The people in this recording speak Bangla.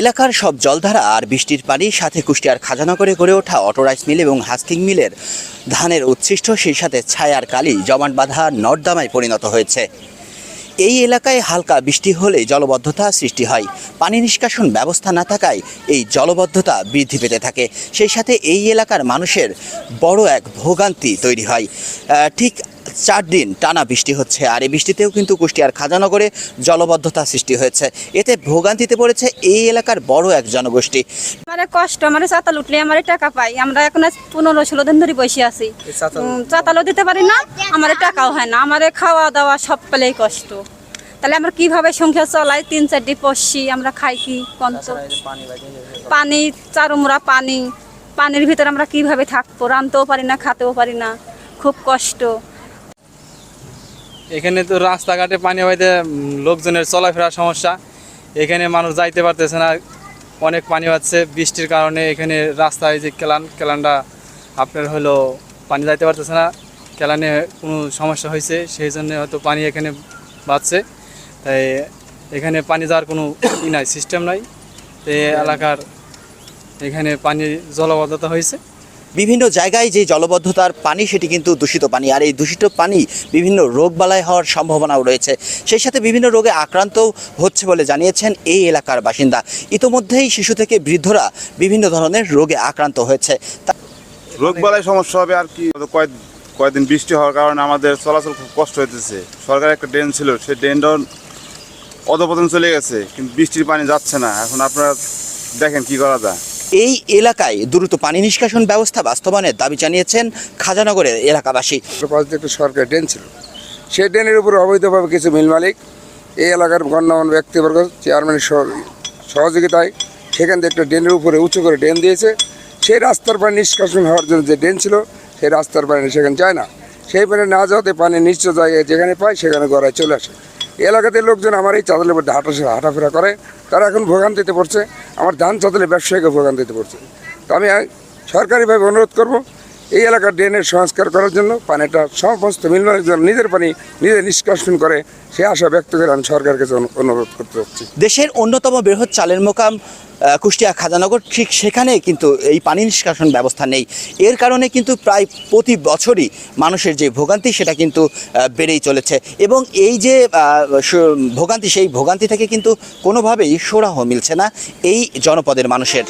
এলাকার সব জলধারা আর বৃষ্টির পানি সাথে কুষ্টিয়ার খাজানগরে গড়ে ওঠা অটোরাইস মিল এবং হাস্কিং মিলের ধানের উচ্ছিষ্ট সেই সাথে ছায়ার কালি জমাট বাঁধা নর্দমায় পরিণত হয়েছে। এই এলাকায় হালকা বৃষ্টি হলে জলবদ্ধতা সৃষ্টি হয়। পানি নিষ্কাশন ব্যবস্থা না থাকায় এই জলবদ্ধতা বৃদ্ধি পেতে থাকে। সেই সাথে এই এলাকার মানুষের বড় এক ভোগান্তি তৈরি হয়। ঠিক চার দিন টানা বৃষ্টি হচ্ছে। আর এই বৃষ্টিতেও কিন্তু কুষ্টিয়ার খাজানগরে জলবদ্ধতা সৃষ্টি হয়েছে। এতে ভোগান্তিতে পড়েছে এই এলাকার বড় এক জনগোষ্ঠী। আমার কষ্ট আমার চাতাল উঠলে আমার টাকা পাই। আমরা এখন পনেরো ষোলো দিন ধরে বসে আছি। চাতালও দিতে পারি না আমার টাকাও হয় না। আমার খাওয়া দাওয়া সব পেলেই কষ্ট। তাহলে আমরা কীভাবে সংসার চলাই? তিন চারটি পশি আমরা খাই কি? কন্ত পানি চারুমুরা পানি। পানির ভিতরে আমরা কীভাবে থাকব? রানতেও পারি না খাতেও পারি না। খুব কষ্ট। এখানে তো রাস্তাঘাটে পানি হইতে লোকজনের চলাফেরার সমস্যা। এখানে মানুষ যাইতে পারতেছে না, অনেক পানি হচ্ছে। বৃষ্টির কারণে এখানে রাস্তায় যে কেলান, কেলানটা আপনার হলো পানি যাইতে পারতেছে না। কেলানে কোনো সমস্যা হয়েছে সেই জন্য হয়তো পানি এখানে বাড়ছে। তাই এখানে পানি যাওয়ার কোনো ই নাই সিস্টেম নাই। তো এলাকার এখানে পানি জলবদ্ধতা হয়েছে বিভিন্ন জায়গায় যে জলবদ্ধতার পানি, সেটি কিন্তু দূষিত পানি। আর এই দূষিত পানি বিভিন্ন রোগবালাই হওয়ার সম্ভাবনাও রয়েছে। সেই সাথে বিভিন্ন রোগে আক্রান্ত হচ্ছে বলে জানিয়েছেন এই এলাকার বাসিন্দা। ইতোমধ্যেই শিশু থেকে বৃদ্ধরা বিভিন্ন ধরনের রোগে আক্রান্ত হয়েছে। তা- রোগ বালাই সমস্যা হবে আর কি? কয়েক কয়েকদিন বৃষ্টি হওয়ার কারণে আমাদের চলাচল খুব কষ্ট হইতেছে। সরকার একটা ড্রেন ছিল, সেই ড্রেনটাও অধপতন চলে গেছে, কিন্তু বৃষ্টির পানি যাচ্ছে না। এখন আপনারা দেখেন কি করা যায়। এই এলাকায় দ্রুত পানি নিষ্কাশন ব্যবস্থা বাস্তবায়নের দাবি জানিয়েছেন খাজানগরের এলাকাবাসী। পাশ একটা সরকারি ড্রেন ছিল। সেই ড্রেনের উপর অবৈধভাবে কিছু মিল মালিক, এই এলাকার গণ্যমান্য ব্যক্তিবর্গ, চেয়ারম্যানের সহ- সহযোগিতায় সেখান থেকে একটা ড্রেনের উপরে উঁচু করে ড্রেন দিয়েছে। সেই রাস্তার পানি নিষ্কাশন হওয়ার জন্য যে ড্রেন ছিল, সেই রাস্তার পানি সেখানে যায় না। সেই পানি না যাওয়াতে পানি নিশ্চয় জায়গায় যেখানে পায় সেখানে গড়ায় চলে আসে। এলাকাতে লোকজন আমার এই চাদলের মধ্যে হাঁটা হাঁটাফেরা করে। তারা এখন ভোগান্তিতে পড়ছে। আমার ধান চাদলে ব্যবসায়ীকে ভোগান্তিতে পড়ছে। তো আমি সরকারিভাবে অনুরোধ করব এই এলাকার ড্রেনের সংস্কার করার জন্য পানিটা সমস্ত মিলনের জন্য নিজের পানি নিজে নিষ্কাশন করে সে আশা ব্যক্ত করে আমি সরকারকে অনুরোধ করতে চাচ্ছি। দেশের অন্যতম বৃহৎ চালের মোকাম কুষ্টিয়া খাজানগর, ঠিক সেখানে কিন্তু এই পানি নিষ্কাশন ব্যবস্থা নেই। এর কারণে কিন্তু প্রায় প্রতি বছরই মানুষের যে ভোগান্তি, সেটা কিন্তু বেড়েই চলেছে। এবং এই যে ভোগান্তি, সেই ভোগান্তি থেকে কিন্তু কোনোভাবেই সোরাহ মিলছে না এই জনপদের মানুষের।